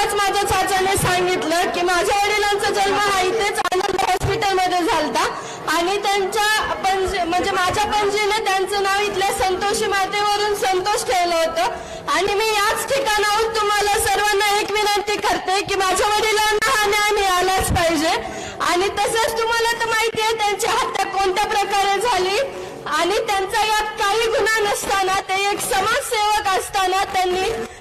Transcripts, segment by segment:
माझ्या साच्याने सांगितलं की माझ्या वडिलांचा जन्म हा इथेच आनंद हॉस्पिटलमध्ये झालता. आणि त्यांच्या पणजी म्हणजे माझ्या पणजीने त्यांचं नाव इथल्या संतोषी मातेवरून संतोष ठेवलं होतं. आणि मी याच ठिकाणाहून तुम्हाला सर्वांना एक विनंती करते की माझ्या वडिलांना हा न्याय मिळालाच पाहिजे. आणि तसंच तुम्हाला तर माहिती आहे त्यांची हत्या कोणत्या प्रकारे झाली? आणि त्यांचा यात काही गुन्हा नसताना ते एक समाजसेवक असताना त्यांनी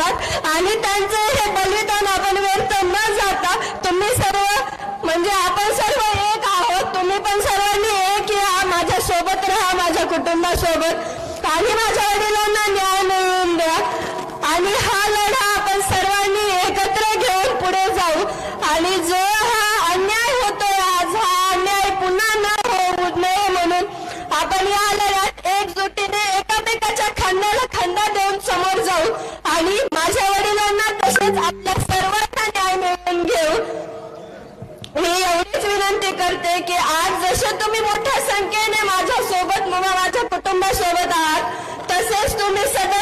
नाही आणि त्यांचं हे बलिदान आपण व्यर्थ न जाता तुम्ही सर्व म्हणजे आपण सर्व एक आहोत तुम्ही पण सर्वांनी एक या माझ्या सोबत राहा माझ्या कुटुंबासोबत. आणि माझ्या वडिलांना न्याय मिळवून द्या. आणि हा लढा आपण सर्वांनी एकत्र घेऊन पुढे जाऊ. आणि जो हा अन्याय होतोय आज हा अन्याय पुन्हा न होऊ नये म्हणून आपण या लढ्यात एकजुटीने वडिलांना आपल्या सर्वांना न्याय मिळवून घेऊ. मी एवढीच विनंती करते की आज जसे तुम्ही मोठ्या संख्येने माझ्या सोबत माझ्या कुटुंबासोबत आहात तसेच तुम्ही सदैव